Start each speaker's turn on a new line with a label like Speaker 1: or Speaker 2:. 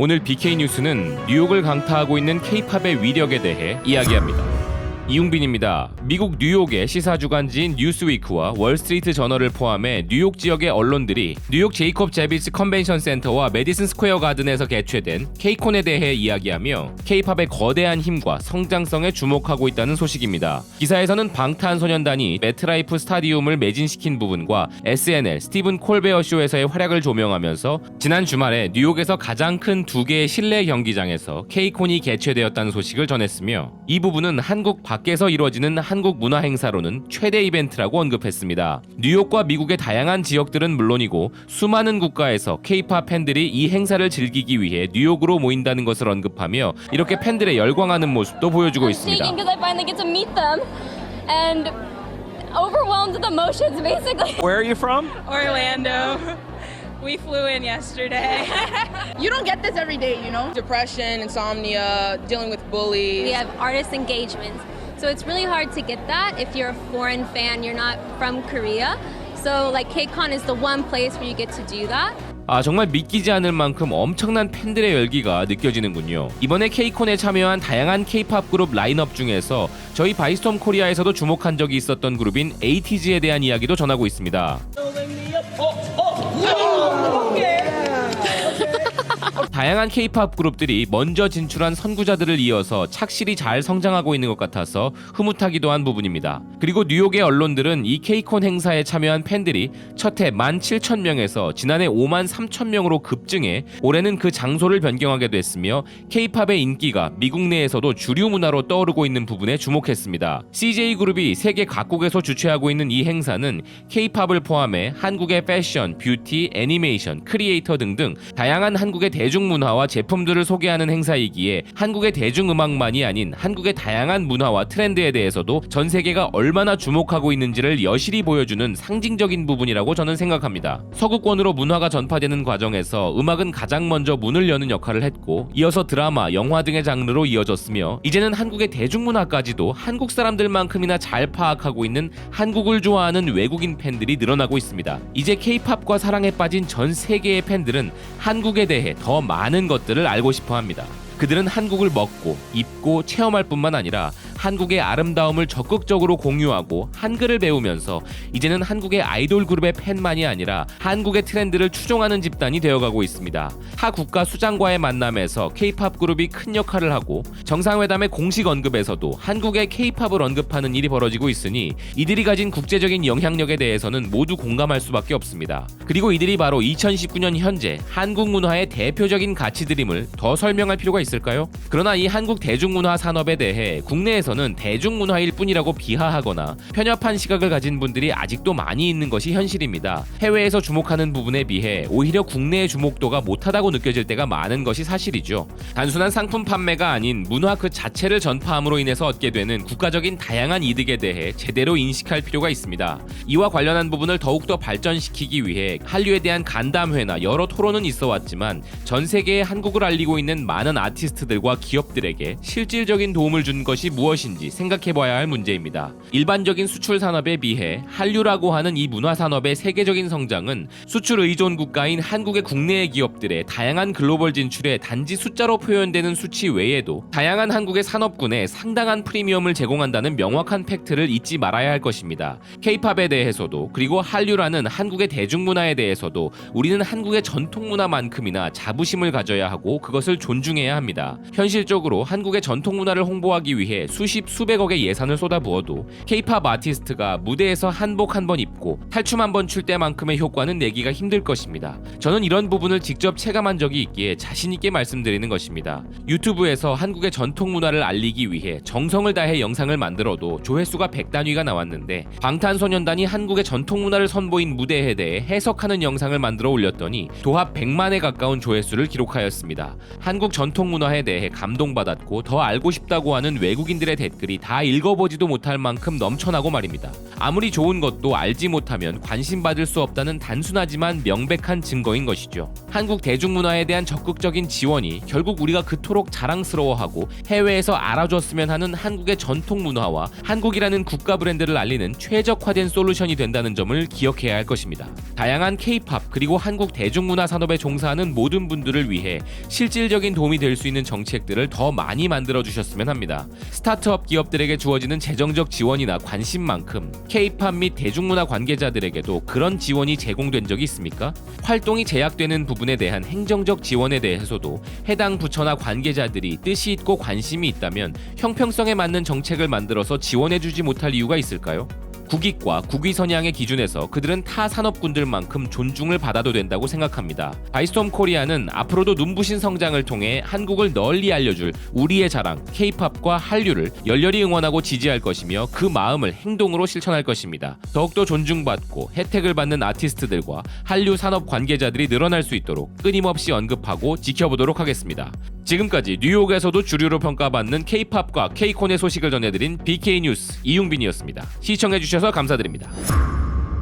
Speaker 1: 오늘 BK 뉴스는 뉴욕을 강타하고 있는 K-팝의 위력에 대해 이야기합니다. 이웅빈입니다. 미국 뉴욕의 시사 주간지인 뉴스위크와 월스트리트 저널을 포함해 뉴욕 지역의 언론들이 뉴욕 제이콥 제비스 컨벤션 센터와 메디슨 스퀘어 가든에서 개최된 K콘에 대해 이야기하며 K-팝의 거대한 힘과 성장성에 주목하고 있다는 소식입니다. 기사에서는 방탄소년단이 매트라이프 스타디움을 매진시킨 부분과 SNL 스티븐 콜베어 쇼에서의 활약을 조명하면서 지난 주말에 뉴욕에서 가장 큰 두 개의 실내 경기장에서 K콘이 개최되었다는 소식을 전했으며 이 부분은 한국 밖에서 이루어지는 한국 문화 행사로는 최대 이벤트라고 언급했습니다. 뉴욕과 미국의 다양한 지역들은 물론이고 수많은 국가에서 K-팝 팬들이 이 행사를 즐기기 위해 뉴욕으로 모인다는 것을 언급하며 이렇게 팬들의 열광하는 모습도 보여주고 있습니다.
Speaker 2: shaking because I finally get to meet them and overwhelmed with emotions basically.
Speaker 3: Where are you from?
Speaker 4: Orlando. We flew in yesterday.
Speaker 5: You don't get this every day, you know?
Speaker 4: Depression, insomnia, dealing with bullies.
Speaker 2: We have artist engagements. So it's really hard to get that if you're a foreign fan, you're not from Korea. So like KCON is the one place where you get to do that.
Speaker 1: 아 정말 믿기지 않을 만큼 엄청난 팬들의 열기가 느껴지는군요. 이번에 K콘에 참여한 다양한 K-팝 그룹 라인업 중에서 저희 바이스톰 코리아에서도 주목한 적이 있었던 그룹인 에이티즈에 대한 이야기도 전하고 있습니다. 다양한 K-팝 그룹들이 먼저 진출한 선구자들을 이어서 착실히 잘 성장하고 있는 것 같아서 흐뭇하기도 한 부분입니다. 그리고 뉴욕의 언론들은 이 K콘 행사에 참여한 팬들이 첫해 17,000명에서 지난해 5만 3,000명으로 급증해 올해는 그 장소를 변경하게 됐으며 K-팝의 인기가 미국 내에서도 주류 문화로 떠오르고 있는 부분에 주목했습니다. CJ 그룹이 세계 각국에서 주최하고 있는 이 행사는 K-팝을 포함해 한국의 패션, 뷰티, 애니메이션, 크리에이터 등등 다양한 한국의 대중 문화와 제품들을 소개하는 행사이기에 한국의 대중음악만이 아닌 한국의 다양한 문화와 트렌드에 대해서도 전 세계가 얼마나 주목하고 있는지를 여실히 보여주는 상징적인 부분이라고 저는 생각합니다. 서구권으로 문화가 전파되는 과정에서 음악은 가장 먼저 문을 여는 역할을 했고 이어서 드라마, 영화 등의 장르로 이어졌으며 이제는 한국의 대중문화까지도 한국 사람들만큼이나 잘 파악하고 있는 한국을 좋아하는 외국인 팬들이 늘어나고 있습니다. 이제 K-팝과 사랑에 빠진 전 세계의 팬들은 한국에 대해 더 많은 것들을 알고 싶어 합니다. 그들은 한국을 먹고 입고 체험할 뿐만 아니라 한국의 아름다움을 적극적으로 공유하고 한글을 배우면서 이제는 한국의 아이돌 그룹의 팬만이 아니라 한국의 트렌드를 추종하는 집단이 되어가고 있습니다. 타 국가 수장과의 만남에서 K-팝 그룹이 큰 역할을 하고 정상회담의 공식 언급에서도 한국의 K-팝을 언급하는 일이 벌어지고 있으니 이들이 가진 국제적인 영향력에 대해서는 모두 공감할 수밖에 없습니다. 그리고 이들이 바로 2019년 현재 한국 문화의 대표적인 가치들임을 더 설명할 필요가 있을까요? 그러나 이 한국 대중문화 산업에 대해 국내에서 는 대중문화일 뿐이라고 비하하거나 편협한 시각을 가진 분들이 아직도 많이 있는 것이 현실입니다. 해외에서 주목하는 부분에 비해 오히려 국내의 주목도가 못하다고 느껴질 때가 많은 것이 사실이죠. 단순한 상품 판매가 아닌 문화 그 자체를 전파함으로 인해서 얻게 되는 국가적인 다양한 이득에 대해 제대로 인식할 필요가 있습니다. 이와 관련한 부분을 더욱더 발전시키기 위해 한류에 대한 간담회나 여러 토론은 있어 왔지만 전 세계에 한국을 알리고 있는 많은 아티스트들과 기업들에게 실질적인 도움을 준 것이 무엇 인지 생각해 봐야 할 문제입니다. 일반적인 수출 산업에 비해 한류라고 하는 이 문화 산업의 세계적인 성장은 수출 의존 국가인 한국의 국내의 기업들의 다양한 글로벌 진출에 단지 숫자로 표현되는 수치 외에도 다양한 한국의 산업군에 상당한 프리미엄을 제공한다는 명확한 팩트를 잊지 말아야 할 것입니다. K-팝에 대해서도 그리고 한류라는 한국의 대중문화에 대해서도 우리는 한국의 전통 문화만큼이나 자부심을 가져야 하고 그것을 존중해야 합니다. 현실적으로 한국의 전통 문화를 홍보하기 위해 수십 수백억의 예산을 쏟아부어도 K-팝 아티스트가 무대에서 한복 한 번 입고 탈춤 한 번 출 때만큼의 효과는 내기가 힘들 것입니다. 저는 이런 부분을 직접 체감한 적이 있기에 자신 있게 말씀드리는 것입니다. 유튜브에서 한국의 전통 문화를 알리기 위해 정성을 다해 영상을 만들어도 조회수가 100단위가 나왔는데 방탄소년단이 한국의 전통 문화를 선보인 무대에 대해 해석하는 영상을 만들어 올렸더니 도합 100만에 가까운 조회수를 기록하였습니다. 한국 전통 문화에 대해 감동받았고 더 알고 싶다고 하는 외국인들의 댓글이 다 읽어보지도 못할 만큼 넘쳐나고 말입니다. 아무리 좋은 것도 알지 못하면 관심받을 수 없다는 단순하지만 명백한 증거인 것이죠. 한국 대중문화에 대한 적극적인 지원이 결국 우리가 그토록 자랑스러워하고 해외에서 알아줬으면 하는 한국의 전통 문화와 한국이라는 국가 브랜드를 알리는 최적화된 솔루션이 된다는 점을 기억해야 할 것입니다. 다양한 K-팝 그리고 한국 대중문화 산업에 종사하는 모든 분들을 위해 실질적인 도움이 될 수 있는 정책들을 더 많이 만들어 주셨으면 합니다. 스타트업 기업들에게 주어지는 재정적 지원이나 관심만큼 K-팝 및 대중문화 관계자들에게도 그런 지원이 제공된 적이 있습니까? 활동이 제약되는 부분에 대한 행정적 지원에 대해서도 해당 부처나 관계자들이 뜻이 있고 관심이 있다면 형평성에 맞는 정책을 만들어서 지원해주지 못할 이유가 있을까요? 국익과 국위 선양의 기준에서 그들은 타 산업군들만큼 존중을 받아도 된다고 생각합니다. 바이스톰 코리아는 앞으로도 눈부신 성장을 통해 한국을 널리 알려줄 우리의 자랑 K-팝과 한류를 열렬히 응원하고 지지할 것이며 그 마음을 행동으로 실천할 것입니다. 더욱더 존중받고 혜택을 받는 아티스트들과 한류 산업 관계자들이 늘어날 수 있도록 끊임없이 언급하고 지켜보도록 하겠습니다. 지금까지 뉴욕에서도 주류로 평가받는 K-팝과 K-콘의 소식을 전해드린 BK 뉴스 이용빈이었습니다. 시청해주셔서 감사드립니다.